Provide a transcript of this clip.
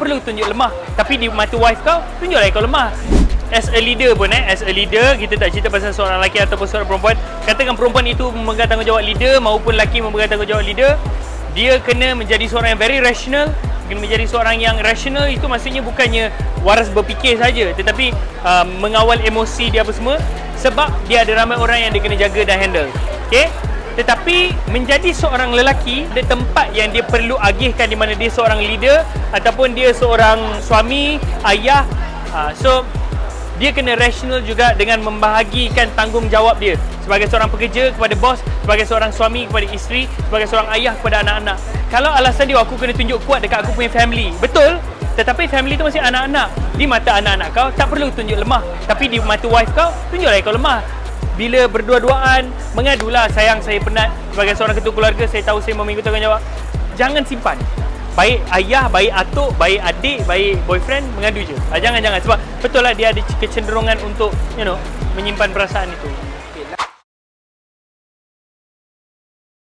perlu tunjuk lemah. Tapi di mata wife kau, tunjuklah kau lemah. As a leader pun eh, as a leader, kita tak cerita pasal seorang lelaki ataupun seorang perempuan. Katakan perempuan itu memegang tanggungjawab leader maupun lelaki memegang tanggungjawab leader, dia kena menjadi seorang yang very rational, kena menjadi seorang yang rational itu maksudnya bukannya waras berfikir saja tetapi uh, mengawal emosi dia apa semua sebab dia ada ramai orang yang dia kena jaga dan handle. Okey? Tetapi menjadi seorang lelaki ada tempat yang dia perlu agihkan di mana dia seorang leader ataupun dia seorang suami, ayah. Uh, so dia kena rational juga dengan membahagikan tanggungjawab dia sebagai seorang pekerja kepada bos, sebagai seorang suami kepada isteri, sebagai seorang ayah kepada anak-anak. Kalau alasan dia aku kena tunjuk kuat dekat aku punya family, betul. Tetapi family tu masih anak-anak. Di mata anak-anak kau tak perlu tunjuk lemah, tapi di mata wife kau tunjuklah kau lemah. Bila berdua-duaan mengadulah sayang saya penat sebagai seorang ketua keluarga saya tahu saya memikul tanggungjawab. Jangan simpan baik ayah, baik atuk, baik adik, baik boyfriend mengadu je. Ah, jangan jangan sebab betul lah dia ada kecenderungan untuk you know menyimpan perasaan itu.